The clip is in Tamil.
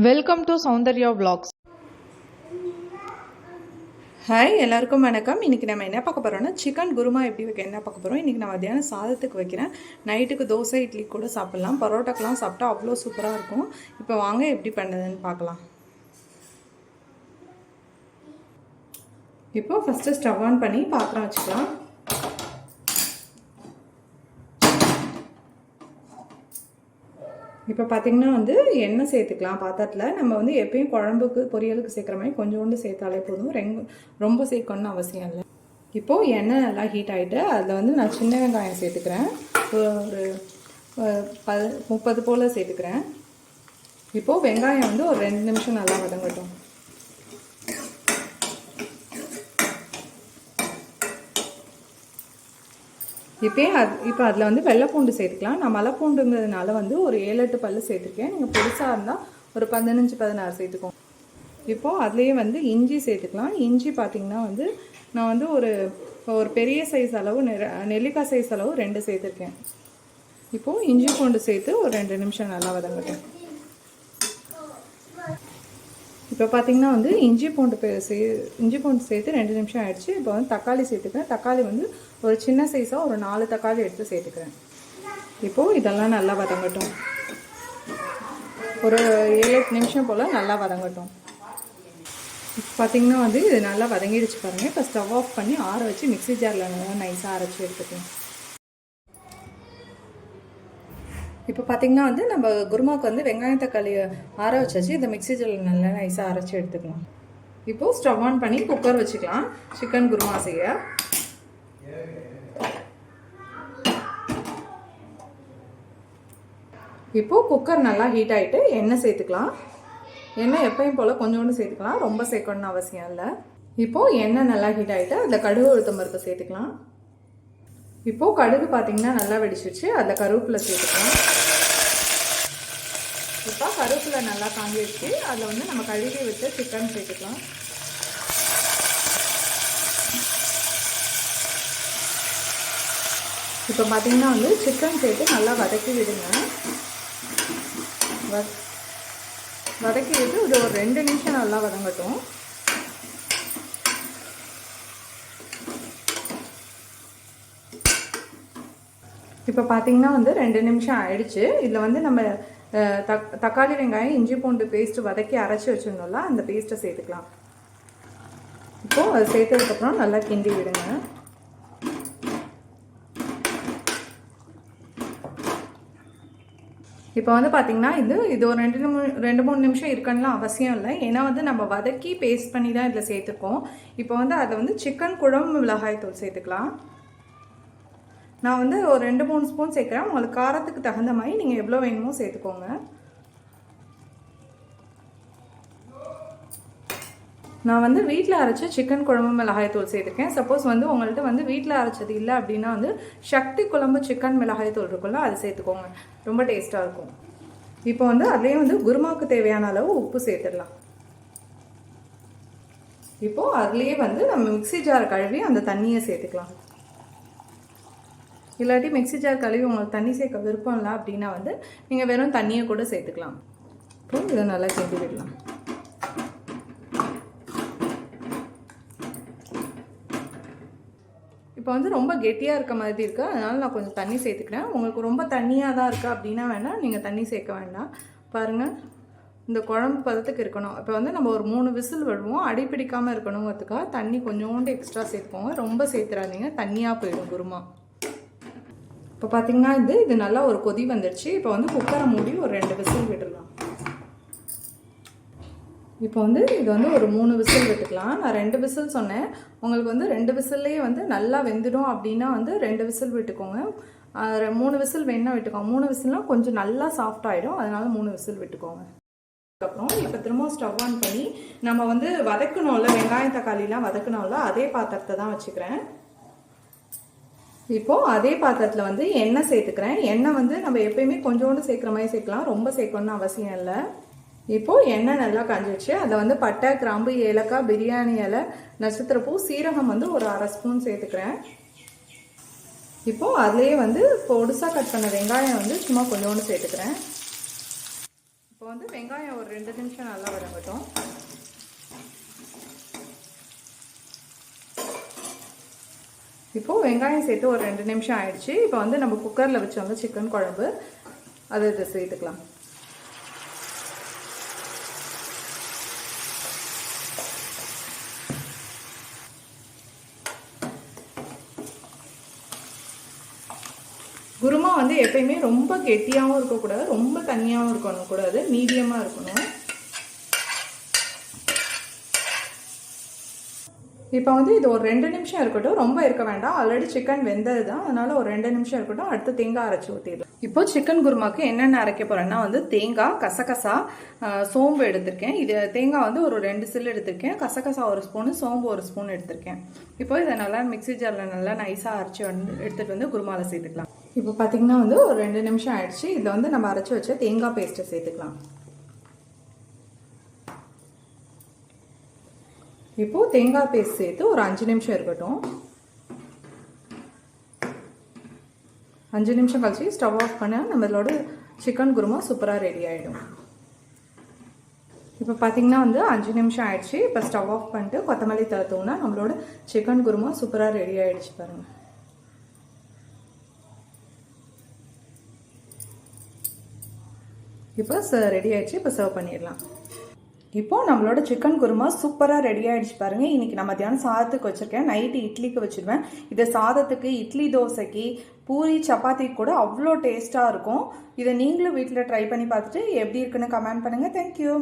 Welcome to Soundarya vlogs. Hi எல்லாருக்கும் வணக்கம். இன்றைக்கி நம்ம என்ன பார்க்க போகிறோம்னா சிக்கன் குருமா எப்படி வைக்க என்ன பார்க்க போகிறோம் இன்றைக்கி நான் மத்தியானம் சாதத்துக்கு வைக்கிறேன். நைட்டுக்கு தோசை இட்லி கூட சாப்பிட்லாம். பரோட்டாக்கெலாம் சாப்பிட்டா அவ்வளோ சூப்பராக இருக்கும். இப்போ வாங்க எப்படி பண்ணுதுன்னு பார்க்கலாம். இப்போ ஃபஸ்ட்டு ஸ்டவ் ஆன் பண்ணி பாத்திரம் வச்சுக்கலாம். இப்போ பார்த்திங்கன்னா வந்து எண்ணெய் சேர்த்துக்கலாம். பாத்திரத்தில் நம்ம வந்து எப்பயும் குழம்புக்கு பொரியலுக்கு சேர்க்குற மாதிரி கொஞ்சோண்டு சேர்த்தாலே போதும். ரெங்க ரொம்ப சேர்க்கணும்னு அவசியம் இல்லை. இப்போது எண்ணெய் நல்லா ஹீட் ஆகிட்டு அதில் வந்து நான் சின்ன வெங்காயம் சேர்த்துக்கிறேன். ஒரு ஒரு ப முப்பது போல் சேர்த்துக்கிறேன். இப்போது வெங்காயம் வந்து ஒரு ரெண்டு நிமிஷம் நல்லா வதங்கட்டும். இப்போ அது இப்போ அதில் வந்து வெள்ளைப்பூண்டு சேர்த்துக்கலாம். நான் மலைப்பூண்டுங்கிறதுனால வந்து ஒரு ஏழு எட்டு பல்லு சேர்த்துருக்கேன். நீங்கள் பெருசாக இருந்தால் ஒரு பதினஞ்சு பதினாறு சேர்த்துக்கோங்க. இப்போது அதுலேயே வந்து இஞ்சி சேர்த்துக்கலாம். இஞ்சி பார்த்திங்கன்னா வந்து நான் வந்து ஒரு ஒரு பெரிய சைஸ் அளவு நெ- நெல்லிக்காய் சைஸ் அளவு ரெண்டு சேர்த்துருக்கேன். இப்போது இஞ்சி பூண்டு சேர்த்து ஒரு ரெண்டு நிமிஷம் நல்லா வதங்கட்டும். இப்போ பார்த்தீங்கன்னா வந்து இஞ்சி பூண்டு பே சே இஞ்சி பூண்டு சேர்த்து ரெண்டு நிமிஷம் ஆயிடுச்சு. இப்போ வந்து தக்காளி சேர்த்துக்கிறேன். தக்காளி வந்து ஒரு சின்ன சைஸாக ஒரு நாலு தக்காளி எடுத்து சேர்த்துக்கிறேன். இப்போது இதெல்லாம் நல்லா வதங்கட்டும். ஒரு ஏழு எட்டு நிமிஷம் போல் நல்லா வதங்கட்டும். இப்போ பார்த்தீங்கன்னா வந்து இது நல்லா வதங்கிடுச்சு பாருங்கள் இப்போ ஸ்டவ் ஆஃப் பண்ணி ஆற வச்சு மிக்ஸி ஜாரில் நல்லா நைஸாக அரைச்சி எடுத்துக்கலாம். இப்போ பார்த்தீங்கன்னா வந்து நம்ம குருமாவுக்கு வந்து வெங்காயம் தக்காளி ஆற வச்சாச்சு. இந்த மிக்ஸி ஜாரில் நல்லா நைஸாக அரைச்சி எடுத்துக்கலாம். இப்போது ஸ்டவ் ஆன் பண்ணி குக்கர் வச்சுக்கலாம். சிக்கன் குருமா செய்ய. இப்போது குக்கர் நல்லா ஹீட் ஆகிட்டு எண்ணெய் சேர்த்துக்கலாம். எண்ணெய் எப்பயும் போல் கொஞ்சோண்டு சேர்த்துக்கலாம். ரொம்ப சேர்க்கணும்னு அவசியம் இல்லை. இப்போது எண்ணெய் நல்லா ஹீட் ஆகிட்டு அதில் கடுகு உளுத்தம் பருப்பு சேர்த்துக்கலாம். இப்போது கடுகு பார்த்திங்கன்னா நல்லா வெடிச்சிருச்சு. அதில் கருவேப்பிலை சேர்த்துக்கலாம். இப்போ கருவேப்பிலை நல்லா காஞ்சிடுச்சு அதில் வந்து நம்ம கழுவி வச்ச சிக்கன் சேர்த்துக்கலாம். இப்போ பார்த்திங்கன்னா வந்து சிக்கன் சேர்த்து நல்லா வதக்கி விடுங்க. வ வதக்கி விட்டு இது ஒரு ரெண்டு நிமிஷம் நல்லா வதங்கட்டும். இப்போ பார்த்தீங்கன்னா வந்து ரெண்டு நிமிஷம் ஆயிடுச்சு. இதில் வந்து நம்ம தக் தக்காளி வெங்காயம் இஞ்சி பூண்டு பேஸ்ட்டு வதக்கி அரைச்சி வச்சிருந்தோம்ல அந்த பேஸ்ட்டை சேர்த்துக்கலாம். இப்போது அது சேர்த்ததுக்கப்புறம் நல்லா கிண்டி விடுங்க. இப்போ வந்து பார்த்தீங்கன்னா இது இது ஒரு ரெண்டு நிமி ரெண்டு மூணு நிமிஷம் இருக்கணும்லாம் அவசியம் இல்லை. ஏன்னா வந்து நம்ம வதக்கி பேஸ்ட் பண்ணி தான் இதில் சேர்த்துருக்கோம். இப்போ வந்து அதை வந்து சிக்கன் குழம்பு மிளகாய் தூள் சேர்த்துக்கலாம். நான் வந்து ஒரு ரெண்டு மூணு ஸ்பூன் சேர்க்குறேன். உங்களுக்கு காரத்துக்கு தகுந்த மாதிரி நீங்கள் எவ்வளோ வேணுமோ சேர்த்துக்கோங்க. நான் வந்து வீட்டில் அரைச்ச சிக்கன் குழம்பு மிளகாய் தூள் சேர்த்துருக்கேன். சப்போஸ் வந்து உங்கள்கிட்ட வந்து வீட்டில் அரைச்சது இல்லை அப்படின்னா வந்து சக்தி குழம்பு சிக்கன் மிளகாய்த்தூள் இருக்குல்ல அது சேர்த்துக்கோங்க. ரொம்ப டேஸ்ட்டாக இருக்கும். இப்போ வந்து அதுலேயே வந்து குருமாவுக்கு தேவையான அளவு உப்பு சேர்த்துடலாம். இப்போது அதுலேயே வந்து நம்ம மிக்ஸி ஜாரை கழுவி அந்த தண்ணியை சேர்த்துக்கலாம். இல்லாட்டி மிக்ஸி ஜார் கழுவி உங்களுக்கு தண்ணி சேர்க்க விருப்பம் இல்லை அப்படின்னா வந்து நீங்கள் வெறும் தண்ணியை கூட சேர்த்துக்கலாம். அப்புறம் இதை நல்லா கிண்டி விடலாம். இப்போ வந்து ரொம்ப கெட்டியாக இருக்க மாதிரி இருக்குது அதனால் நான் கொஞ்சம் தண்ணி சேர்த்துக்கிறேன். உங்களுக்கு ரொம்ப தண்ணியாக தான் இருக்குது அப்படின்னா வேணால் நீங்கள் தண்ணி சேர்க்க வேண்டாம். பாருங்கள் இந்த குழம்பு பதத்துக்கு இருக்கணும். இப்போ வந்து நம்ம ஒரு மூணு விசில் விடுவோம். அடி பிடிக்காமல் இருக்கணுங்கிறதுக்காக தண்ணி கொஞ்சோண்டு எக்ஸ்ட்ரா சேர்த்துக்கோங்க. ரொம்ப சேர்த்துறாதீங்க. தண்ணியாக போயிடும் குருமா. இப்போ பார்த்தீங்கன்னா இது இது நல்லா ஒரு கொதி வந்துடுச்சு. இப்போ வந்து குக்கரை மூடி ஒரு ரெண்டு விசில் விட்டுடலாம். இப்போ வந்து இது வந்து ஒரு மூணு விசில் விட்டுக்கலாம். நான் ரெண்டு விசில் சொன்னேன். உங்களுக்கு வந்து ரெண்டு விசில்லையே வந்து நல்லா வெந்துடும் அப்படின்னா வந்து ரெண்டு விசில் விட்டுக்கோங்க. ரெ- மூணு விசில் வேணா விட்டுக்கோங்க. மூணு விசில்னால் கொஞ்சம் நல்லா சாஃப்ட் ஆகிடும் அதனால் மூணு விசில் விட்டுக்கோங்க. அதுக்கப்புறம் இப்போ திரும்ப ஸ்டவ் ஆன் பண்ணி நம்ம வந்து வதக்கணும்ல வெங்காயம் தக்காளிலாம் வதக்கணும்ல அதே பாத்திரத்தை தான் வச்சுக்கிறேன். இப்போது அதே பாத்திரத்தில் வந்து எண்ணெய் சேர்த்துக்கிறேன். எண்ணெய் வந்து நம்ம எப்பயுமே கொஞ்சோண்டு சேர்க்குற மாதிரி சேர்க்கலாம். ரொம்ப சேர்க்கணும்னு அவசியம் இல்லை. இப்போது எண்ணெய் நல்லா காஞ்சிடுச்சு அதை வந்து பட்டை கிராம்பு ஏலக்காய் பிரியாணி இலை நட்சத்திரப்பூ சீரகம் வந்து ஒரு அரை ஸ்பூன் சேர்த்துக்கிறேன். இப்போது அதுலேயே வந்து பொடுசாக கட் பண்ண வெங்காயம் வந்து சும்மா கொஞ்சோண்டு சேர்த்துக்கிறேன். இப்போ வந்து வெங்காயம் ஒரு ரெண்டு நிமிஷம் நல்லா வதங்கட்டும். இப்போது வெங்காயம் சேர்த்து ஒரு ரெண்டு நிமிஷம் ஆயிடுச்சு. இப்போ வந்து நம்ம குக்கரில் வச்சவங்க சிக்கன் குழம்பு. அதை இதை சேர்த்துக்கலாம். குருமா வந்து எப்பயுமே ரொம்ப கெட்டியாகவும் இருக்கக்கூடாது ரொம்ப தண்ணியாகவும் இருக்கணும் கூடாது மீடியமாக இருக்கணும். இப்போ வந்து இது ஒரு ரெண்டு நிமிஷம் இருக்கட்டும். ரொம்ப இருக்க வேண்டாம். ஆல்ரெடி சிக்கன் வெந்தது தான் அதனால ஒரு ரெண்டு நிமிஷம் இருக்கட்டும். அடுத்து தேங்காய் அரைச்சி ஊற்றிடலாம் இப்போ சிக்கன் குருமாக்கு என்னென்ன அரைக்க போகிறேன்னா வந்து தேங்காய் கசகசா சோம்பு எடுத்திருக்கேன். இது தேங்காய் வந்து ஒரு ரெண்டு சில்லு எடுத்திருக்கேன். கசகசா ஒரு ஸ்பூனு சோம்பு ஒரு ஸ்பூன் எடுத்திருக்கேன். இப்போ இதை நல்லா மிக்ஸி ஜாரில் நல்லா நைஸாக அரைச்சி வந்து எடுத்துகிட்டு வந்து குருமாவில் சேர்த்துக்கலாம். இப்போ பார்த்தீங்கன்னா வந்து ஒரு ரெண்டு நிமிஷம் ஆயிடுச்சு. இதில் வந்து நம்ம அரைச்சி வச்ச தேங்காய் பேஸ்ட்டை சேர்த்துக்கலாம். இப்போது தேங்காய் பேஸ்ட் சேர்த்து ஒரு அஞ்சு நிமிஷம் இருக்கட்டும். அஞ்சு நிமிஷம் கழிச்சு ஸ்டவ் ஆஃப் பண்ண நம்மளோட சிக்கன் குருமா சூப்பராக ரெடி ஆகிடும் இப்போ பார்த்தீங்கன்னா வந்து அஞ்சு நிமிஷம் ஆயிடுச்சு. இப்போ ஸ்டவ் ஆஃப் பண்ணிட்டு கொத்தமல்லி தளர்த்தோம்னா நம்மளோட சிக்கன் குருமா சூப்பராக ரெடி ஆகிடுச்சு பாருங்கள் இப்போ ரெடி ஆயிடுச்சு. இப்போ சர்வ் பண்ணிடலாம். இப்போ நம்மளோட சிக்கன் குருமா சூப்பராக ரெடி ஆயிடுச்சு பாருங்க. இன்னைக்கு நான் மத்தியானம் சாதத்துக்கு வச்சிருக்கேன். நைட்டு இட்லிக்கு வச்சிருவேன். இதை சாதத்துக்கு இட்லி தோசைக்கு பூரி சப்பாத்தி கூட அவ்வளோ டேஸ்ட்டாக இருக்கும். இதை நீங்களும் வீட்டில் ட்ரை பண்ணி பார்த்துட்டு எப்படி இருக்குன்னு கமெண்ட் பண்ணுங்கள் தேங்க்யூ